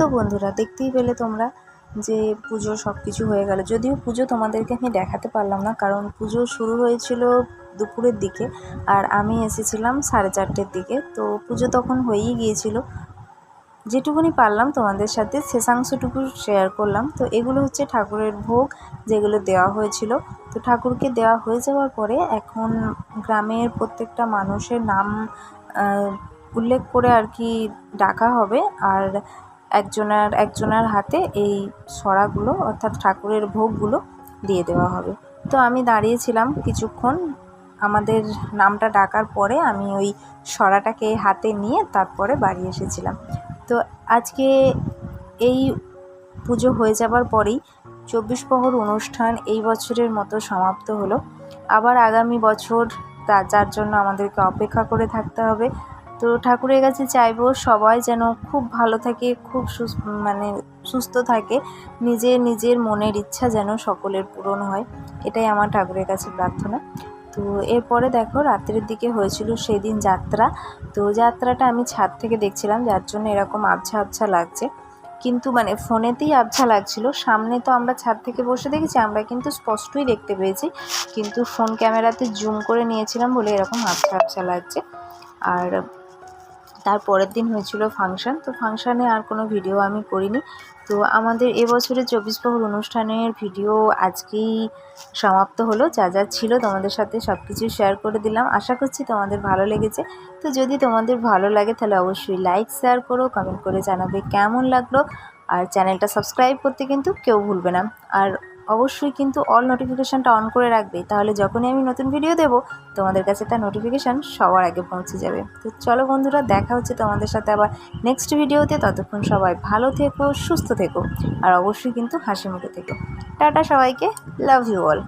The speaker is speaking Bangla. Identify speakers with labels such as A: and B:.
A: তো বন্ধুরা, দেখতেই পেলে তোমরা যে পুজো সব কিছু হয়ে গেল। যদিও পুজো তোমাদেরকে আমি দেখাতে পারলাম না, কারণ পুজো শুরু হয়েছিল দুপুরের দিকে আর আমি এসেছিলাম সাড়ে চারটের দিকে। তো পুজো তখন হয়েই গিয়েছিল। যেটুকুনি পারলাম তোমাদের সাথে শেষাংশটুকু শেয়ার করলাম। তো এগুলো হচ্ছে ঠাকুরের ভোগ যেগুলো দেওয়া হয়েছিল। তো ঠাকুরকে দেওয়া হয়ে যাওয়ার পরে এখন গ্রামের প্রত্যেকটা মানুষের নাম উল্লেখ করে আর কি ডাকা হবে। আর একজনের একজনের হাতে এই সরাগুলো অর্থাৎ ঠাকুরের ভোগগুলো দিয়ে দেওয়া হবে। তো আমি দাঁড়িয়েছিলাম কিছুক্ষণ। আমাদের নামটা ডাকার পরে আমি ওই সরাটাকে হাতে নিয়ে তারপরে বাড়ি এসেছিলাম। তো আজকে এই পুজো হয়ে যাবার পরেই চব্বিশ প্রহর অনুষ্ঠান এই বছরের মতো সমাপ্ত হলো। আবার আগামী বছর তা- যার জন্য আমাদেরকে অপেক্ষা করে থাকতে হবে। তো ঠাকুরের কাছে চাইব সবাই যেন খুব ভালো থাকে, খুব মানে সুস্থ থাকে। নিজের নিজের মনের ইচ্ছা যেন সকলের পূরণ হয়। এটাই আমার ঠাকুরের কাছে প্রার্থনা। তো এরপরে দেখো রাত্রের দিকে হয়েছিল সেদিন যাত্রা। তো যাত্রাটা আমি ছাদ থেকে দেখছিলাম, যার জন্য এরকম আবছা আবছা লাগছে। কিন্তু মানে ফোনেতেই আবছা লাগছিল। সামনে তো আমরা ছাদ থেকে বসে দেখেছি, আমরা কিন্তু স্পষ্টই দেখতে পেয়েছি। কিন্তু ফোন ক্যামেরাতে জুম করে নিয়েছিলাম বলে এরকম আবছা আবছা লাগছে। আর তার পরের দিন হয়েছিল ফাংশান। তো ফাংশানে আর কোনো ভিডিও আমি করিনি। তো আমাদের এবছরের চব্বিশ প্রহর অনুষ্ঠানের ভিডিও আজকেই সমাপ্ত হলো। যা যা ছিল তোমাদের সাথে সব কিছু শেয়ার করে দিলাম। আশা করছি তোমাদের ভালো লেগেছে। তো যদি তোমাদের ভালো লাগে তাহলে অবশ্যই লাইক শেয়ার করো কমেন্ট করে জানাবে কেমন লাগল। আর চ্যানেলটা সাবস্ক্রাইব করতে কিন্তু কেউ ভুলবে না। আর অবশ্যই কিন্তু অল নোটিফিকেশানটা অন করে রাখবে। তাহলে যখনই আমি নতুন ভিডিও দেব, তোমাদের কাছে তার নোটিফিকেশান সবার আগে পৌঁছে যাবে। তো চলো বন্ধুরা, দেখা হচ্ছে তোমাদের সাথে আবার নেক্সট ভিডিওতে ততক্ষণ সবাই ভালো থেকো, সুস্থ থেকো, আর অবশ্যই কিন্তু হাসি মুখে থেকো। টাটা সবাইকে লাভ ইউ অল